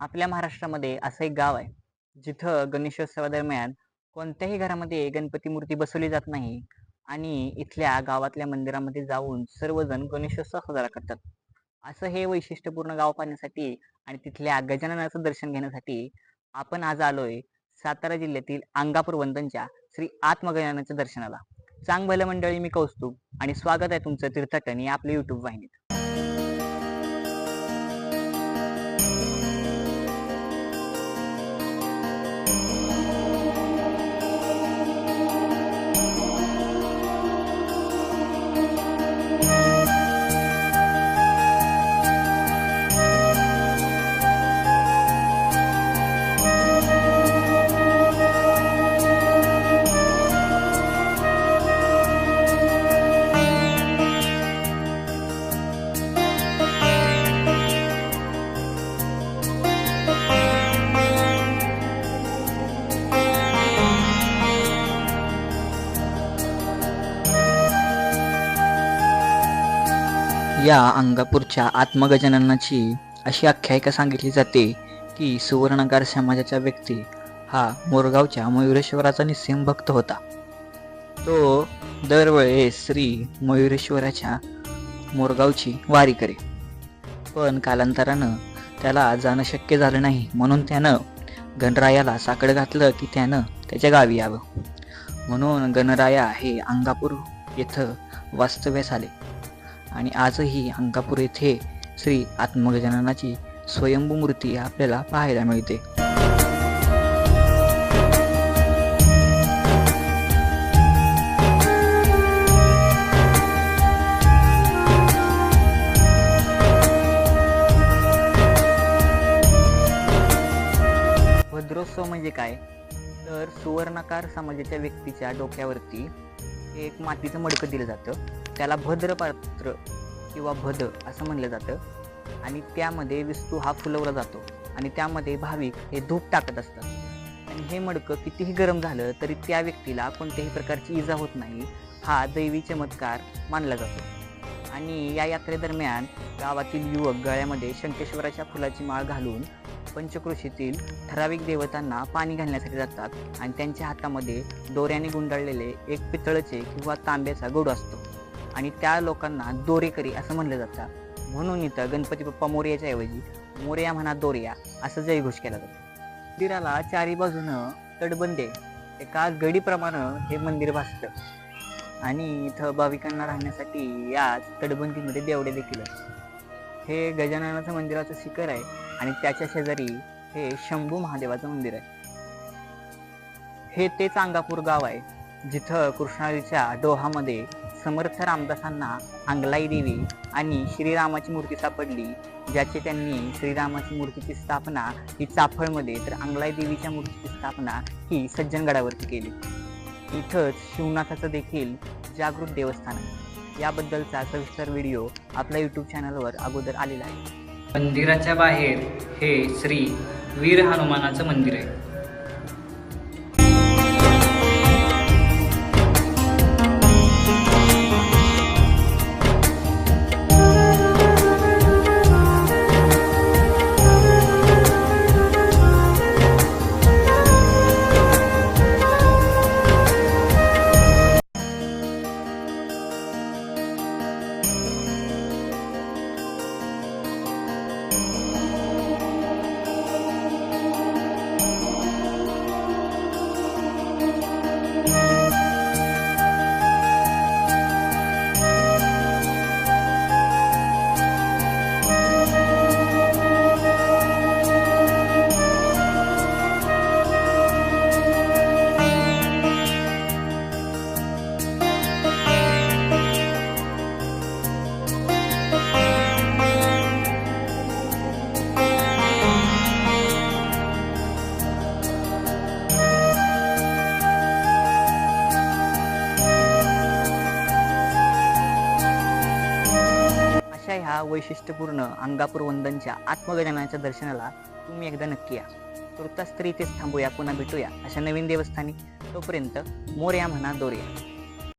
आपल्या महाराष्ट्रामध्ये असं एक गाव आहे जिथं गणेशोत्सवादरम्यान कोणत्याही घरामध्ये गणपती मूर्ती बसवली जात नाही आणि इथल्या गावातल्या मंदिरामध्ये जाऊन सर्वजण गणेशोत्सव साजरा करतात. असं हे वैशिष्ट्यपूर्ण गाव पाहण्यासाठी आणि तिथल्या गजाननाचं दर्शन घेण्यासाठी आपण आज आलोय सातारा जिल्ह्यातील अंगापूर वंदनच्या श्री आत्मगजाननाच्या दर्शनाला. चांग भलं मंडळी मी कौस्तुभ आणि स्वागत आहे तुमचं तीर्थटन या आपल्या युट्यूब वाहिनीत. या अंगापूरच्या आत्मगजाननाची अशी आख्यायिका सांगितली जाते की सुवर्णकार समाजाचा व्यक्ती हा मोरगावच्या मयुरेश्वराचा निस्सिम भक्त होता. तो दरवेळेस श्री मयुरेश्वराच्या मोरगावची वारी करे. पण कालांतरानं त्याला जाणं शक्य झालं नाही म्हणून त्यानं गणरायाला साकड घातलं की त्यानं त्याच्या गावी यावं. म्हणून गणराया हे अंगापूर येथं वास्तव्यास आले. आणि आजही अंकापूर येथे श्री आत्मगजाननाची स्वयंभू मूर्ती आपल्याला पाहायला मिळते. भद्रोत्सव म्हणजे काय? तर सुवर्णाकार समाजाच्या व्यक्तीच्या डोक्यावरती एक मातीचं मडकं दिलं जातं. त्याला भद्रपात्र किंवा भद असं म्हणलं जातं. आणि त्यामध्ये विस्तू हा फुलवला जातो. आणि त्यामध्ये भाविक हे धूप टाकत असतात. आणि हे मडकं कितीही गरम झालं तरी त्या व्यक्तीला कोणत्याही प्रकारची इजा होत नाही हा दैवी चमत्कार मानला जातो. आणि या यात्रेदरम्यान गावातील युवक गळ्यामध्ये शंकेश्वराच्या फुलाची माळ घालून पंचकृषीतील ठराविक देवतांना पाणी घालण्यासाठी जातात. आणि त्यांच्या हातामध्ये दोऱ्याने गुंडाळलेले एक पितळचे किंवा तांब्याचा गोडू असतो. आणि त्या लोकांना दोरेकरी असं म्हणलं जातं. म्हणून इथं गणपती बाप्पा मोर्याच्या ऐवजी मोर्या म्हणा दोर्या असं जयघोष केला जातो. मंदिराला चारी बाजूनं तटबंदे एका गडीप्रमाणे हे मंदिर भासतं. आणि इथं भाविकांना राहण्यासाठी याच तटबंदीमध्ये देवडे देखील आहेत. हे गजाननाचं मंदिराचं शिखर आहे आणि त्याच्या शेजारी हे शंभू महादेवाचं मंदिर आहे. हे तेच अंगापूर गाव आहे. जिथं कृष्णाजीच्या डोहामध्ये समर्थ रामदासांना अंगलाई देवी आणि श्रीरामाची मूर्ती सापडली ज्याचे त्यांनी श्रीरामाची मूर्तीची स्थापना ही चाफळमध्ये तर अंगलाई देवीच्या मूर्तीची स्थापना ही सज्जनगडावरती केली. इथंच शिवनाथाचं देखील जागृत देवस्थान आहे. याबद्दलचा सविस्तर व्हिडिओ आपल्या यूट्यूब चॅनलवर अगोदर आलेला आहे. मंदिराच्या बाहेर हे श्री वीर हनुमानाचं मंदिर आहे. अशा या वैशिष्ट्यपूर्ण अंगापूर वंदनच्या आत्मगजानाच्या दर्शनाला तुम्ही एकदा नक्की या. तुर्तास तरी इथेच थांबूया पुन्हा भेटूया. अशा नवीन देवस्थानी. तोपर्यंत मोर्या म्हणा दोर्या.